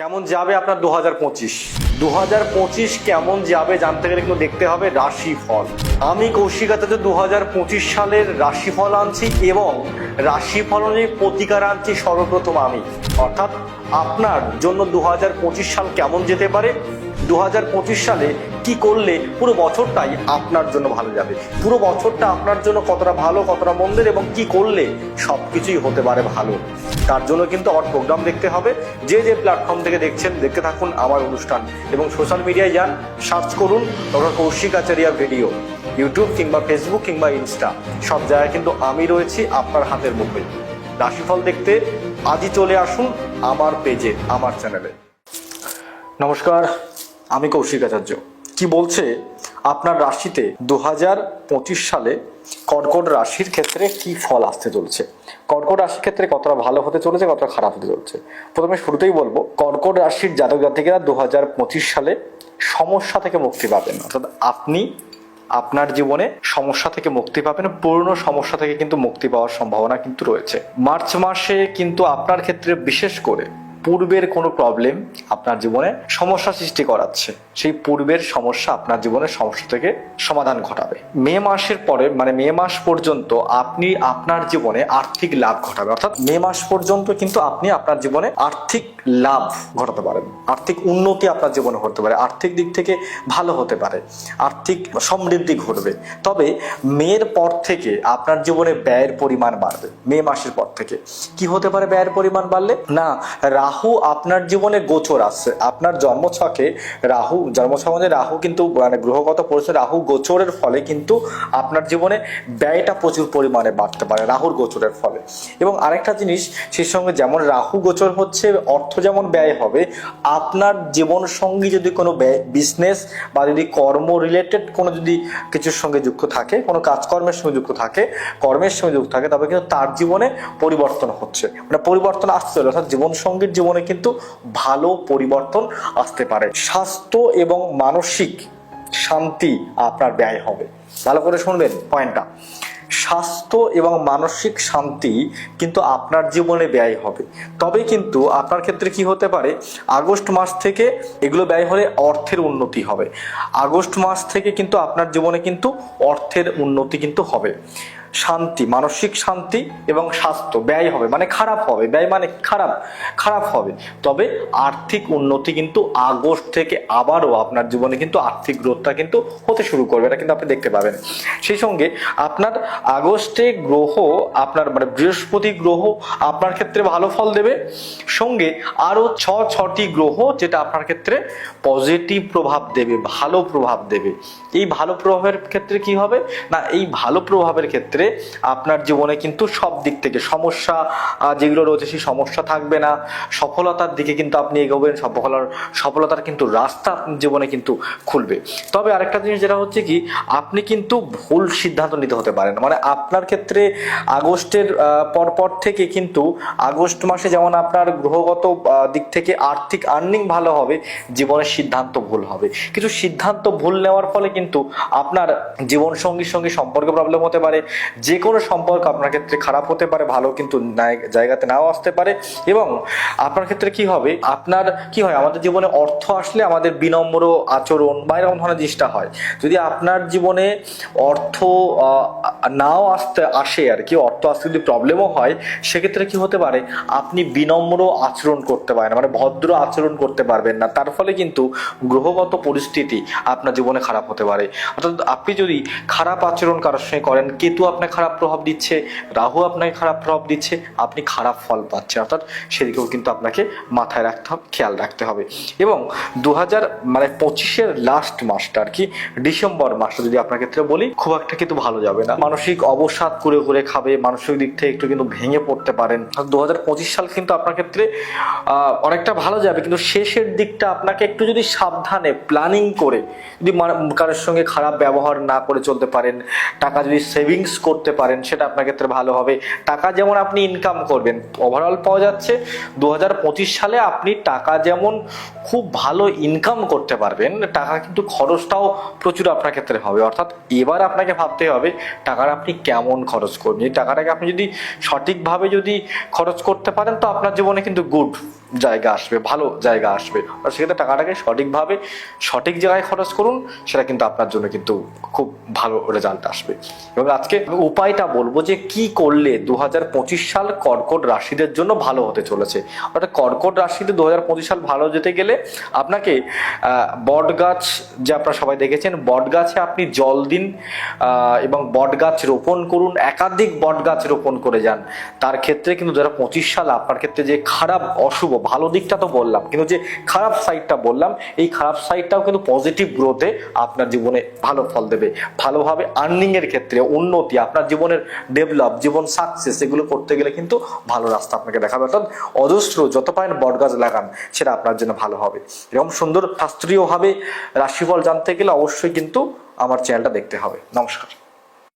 কেমন যাবে আপনার দু হাজার পঁচিশ? দু হাজার পঁচিশ কেমন যাবে জানতে গেলে কিন্তু দেখতে হবে রাশিফল। আমি কৌশিকাতে দু হাজার পঁচিশ সালের রাশিফল আনছি এবং রাশিফল প্রতিকার আনছি সর্বপ্রথম আমি। অর্থাৎ আপনার জন্য দু হাজার পঁচিশ সাল কেমন যেতে পারে? দু হাজার পঁচিশ সালে কি করলে পুরো বছরটাই আপনার জন্য ভালো যাবে? পুরো বছরটা আপনার জন্য কতটা ভালো, কতটা মন্দের এবং কি করলে সব কিছুই হতে পারে ভালো। তার জন্য কিন্তু আমার প্রোগ্রাম দেখতে হবে। যে যে প্ল্যাটফর্ম থেকে দেখছেন, দেখতে থাকুন আমার অনুষ্ঠান। এবং সোশ্যাল মিডিয়ায় যান সার্চ করুন doctor Kaushik Acharya video YouTube কিংবা ফেসবুক কিংবা ইনস্টা সব জায়গায় কিন্তু আমি রয়েছি আপনার হাতের মুঠোয় রাশিফল দেখতে আজই চলে আসুন আমার পেজে আমার চ্যানেলে নমস্কার, আমি কৌশিক আচার্য। কি বলছে? আপনার রাশিতে দু পঁচিশ সালে কর্কট রাশির ক্ষেত্রে কি ফল আসতে চলছে? কর্কট রাশির ক্ষেত্রে কতটা ভালো হতে চলেছে, কতটা খারাপ হতে চলছে? প্রথমে শুরুতেই বলব, কর্কট রাশির জাতক জাতিকেরা দু হাজার পঁচিশ সালে সমস্যা থেকে মুক্তি পাবেন। অর্থাৎ আপনি আপনার জীবনে সমস্যা থেকে মুক্তি পাবেন পুরনো সমস্যা থেকে কিন্তু মুক্তি পাওয়ার সম্ভাবনা কিন্তু রয়েছে। মার্চ মাসে কিন্তু আপনার ক্ষেত্রে বিশেষ করে পূর্বের কোনো প্রবলেম আপনার জীবনে সমস্যা সৃষ্টি করাচ্ছে, সেই পূর্বের সমস্যা আপনার জীবনের সমস্যা থেকে সমাধান ঘটাবে। মে মাসের পরে মানে মে মাস পর্যন্ত আপনি আপনার জীবনে আর্থিক লাভ ঘটাবে। অর্থাৎ মে মাস পর্যন্ত কিন্তু আপনি আপনার জীবনে আর্থিক লাভ ঘটাতে পারেন। আর্থিক উন্নতি আপনার জীবনে হতে পারে। আর্থিক দিক থেকে ভালো হতে পারে। আর্থিক সমৃদ্ধি ঘটবে। তবে মেয়ের পর থেকে আপনার জীবনে ব্যয়ের পরিমাণ বাড়বে। মে মাসের পর থেকে। কি হতে পারে ব্যয়ের পরিমাণ বাড়লে? না রাহু আপনার জীবনে গোচর আসছে। আপনার জন্মছকে রাহু জন্মছক মধ্যে রাহু কিন্তু মানে গ্রহগত পরিচয় রাহু গোচরের ফলে কিন্তু আপনার জীবনে ব্যয়টা প্রচুর পরিমাণে বাড়তে পারে, রাহুর গোচরের ফলে। এবং আরেকটা জিনিস, সেই সঙ্গে যেমন রাহু গোচর হচ্ছে, অর্থ যেমন ব্যয় হবে, আপনার জীবন সঙ্গী যদি কোনো বিজনেস বা যদি কর্ম রিলেটেড কোনো যদি কিছুর সঙ্গে যুক্ত থাকে, কোনো কাজকর্মের সঙ্গে যুক্ত থাকে, কর্মের সঙ্গে যুক্ত থাকে, তবে কিন্তু তার জীবনে পরিবর্তন হচ্ছে। মানে পরিবর্তন আসতে অর্থাৎ জীবন সঙ্গীর জীবনে কিন্তু ভালো পরিবর্তন আসতে পারে। স্বাস্থ্য এবং মানসিক শান্তি আপনার ব্যয় হবে। ভালো করে শুনবেন পয়েন্টটা স্বাস্থ্য এবং মানসিক শান্তি কিন্তু আপনার জীবনে ব্যয় হবে। তবে কিন্তু আপনার ক্ষেত্রে কি হতে পারে? আগস্ট মাস থেকে এগুলো ব্যয় হলে অর্থের উন্নতি হবে। আগস্ট মাস থেকে কিন্তু আপনার জীবনে কিন্তু অর্থের উন্নতি কিন্তু হবে। শান্তি, মানসিক শান্তি এবং স্বাস্থ্য। ব্যয় হবে মানে খারাপ হবে। ব্যয় মানে খারাপ খারাপ হবে। তবে আর্থিক উন্নতি কিন্তু আগস্ট থেকে আবারও আপনার জীবনে কিন্তু আর্থিক গ্রোথটা কিন্তু হতে শুরু করবে। এটা কিন্তু আপনি দেখতে পাবেন। সেই সঙ্গে আপনার আগস্টে গ্রহ, আপনার মানে বৃহস্পতি গ্রহ আপনার ক্ষেত্রে ভালো ফল দেবে। সঙ্গে আরও ছ, ছটি গ্রহ যেটা আপনার ক্ষেত্রে পজিটিভ প্রভাব দেবে, ভালো প্রভাব দেবে। এই ভালো প্রভাবের ক্ষেত্রে কি হবে? না, এই ভালো প্রভাবের ক্ষেত্রে আপনার জীবনে কিন্তু সব দিক থেকে সমস্যা যেগুলো রয়েছে সেই সমস্যা থাকবে না। সফলতার দিকে কিন্তু আপনি এগোবেন সফলার সফলতার কিন্তু রাস্তা আপনার জীবনে কিন্তু খুলবে। তবে আরেকটা জিনিস যেটা হচ্ছে কি, আপনি কিন্তু ভুল সিদ্ধান্ত নিতে হতে পারেন মানে আপনার ক্ষেত্রে আগস্টের পরপর থেকে কিন্তু আগস্ট মাসে যেমন আপনার গ্রহগত দিক থেকে আর্থিক আর্নিং ভালো হবে, জীবনের সিদ্ধান্ত ভুল হবে। কিছু সিদ্ধান্ত ভুল নেওয়ার ফলে কিন্তু আপনার জীবন সঙ্গীর সঙ্গে সম্পর্কে প্রবলেম হতে পারে। যে কোনো সম্পর্ক আপনার ক্ষেত্রে খারাপ হতে পারে, ভালো কিন্তু জায়গাতে নাও আসতে পারে। এবং আপনার ক্ষেত্রে কি হবে? আপনার কি হয়? আমাদের জীবনে অর্থ আসলে আমাদের বিনম্র আচরণ বা এরকম ধরনের জিনিসটা হয়। যদি আপনার জীবনে অর্থ নাও আসতে, আসে আর কি, অর্থ আসতে যদি প্রবলেমও হয়, সেক্ষেত্রে কি হতে পারে? আপনি বিনম্র আচরণ করতে পারেন মানে ভদ্র আচরণ করতে পারবেন না। তার ফলে কিন্তু গ্রহগত পরিস্থিতি আপনার জীবনে খারাপ হতে পারে। অর্থাৎ আপনি যদি খারাপ আচরণ কারোর সঙ্গে করেন, কেতু আপনাকে খারাপ প্রভাব দিচ্ছে, রাহু আপনাকে খারাপ প্রভাব দিচ্ছে, আপনি খারাপ ফল পাচ্ছেন। অর্থাৎ সেদিকেও কিন্তু আপনাকে মাথায় রাখতে হবে, খেয়াল রাখতে হবে। এবং দু হাজার মানে পঁচিশের লাস্ট মাসটা আর কি, ডিসেম্বর মাসটা যদি আপনার ক্ষেত্রে বলি, খুব একটা কিন্তু ভালো যাবে না। মানসিক অবসাদ করে করে খাবে, মানসিক দিক থেকে একটু কিন্তু ভেঙে পড়তে পারেন। দু হাজার পঁচিশ সাল কিন্তু আপনার ক্ষেত্রে অনেকটা ভালো যাবে, কিন্তু শেষের দিকটা আপনাকে একটু যদি সাবধানে প্ল্যানিং করে, যদি কারোর সঙ্গে খারাপ ব্যবহার না করে চলতে পারেন, টাকা যদি সেভিংস করতে পারেন, সেটা আপনার ক্ষেত্রে ভালো হবে। টাকা যেমন আপনি ইনকাম করবেন ওভারঅল পাওয়া যাচ্ছে দু হাজার পঁচিশ সালে আপনি টাকা যেমন খুব ভালো ইনকাম করতে পারবেন, টাকা কিন্তু খরচটাও প্রচুর আপনার ক্ষেত্রে হবে। অর্থাৎ এবার আপনাকে ভাবতে হবে টাকাটা আপনি কেমন খরচ করবেন? এই টাকাটাকে আপনি যদি সঠিকভাবে যদি খরচ করতে পারেন, তো আপনার জীবনে কিন্তু গুড জায়গা আসবে, ভালো জায়গা আসবে। আর সেক্ষেত্রে টাকাটাকে সঠিকভাবে, সঠিক জায়গায় খরচ করুন, সেটা কিন্তু আপনার জন্য কিন্তু খুব ভালো রেজাল্ট আসবে। এবং আজকে উপায়টা বলব যে কি করলে দু হাজার পঁচিশ সাল কর্কট রাশিদের জন্য ভালো হতে চলেছে। অর্থাৎ কর্কট রাশিতে দু হাজার পঁচিশ সাল ভালো যেতে গেলে আপনাকে বট গাছ যে আপনারা সবাই দেখেছেন বট গাছে আপনি জল দিন এবং বট গাছ রোপণ করুন, একাধিক বট গাছ রোপণ করে যান। তার ক্ষেত্রে কিন্তু দু সাল আপনার ক্ষেত্রে যে খারাপ, অশুভ, ভালো দিকটা তো বললাম, কিন্তু যে খারাপ সাইডটা বললাম, এই খারাপ সাইডটাও কিন্তু পজিটিভ গ্রোথে আপনার জীবনে ভালো ফল দেবে। ভালোভাবে আর্নিং এর ক্ষেত্রে উন্নতি আপনার জীবনের ডেভেলপ জীবন সাকসেস এগুলো করতে গেলে কিন্তু ভালো রাস্তা আপনাকে দেখাবে। অর্থাৎ অজস্র যত পারেন বটগাছ লাগান, সেটা আপনার জন্য ভালো হবে। এরকম সুন্দর শাস্ত্রীয়ভাবে রাশিফল জানতে গেলে অবশ্যই কিন্তু আমার চ্যানেলটা দেখতে হবে। নমস্কার।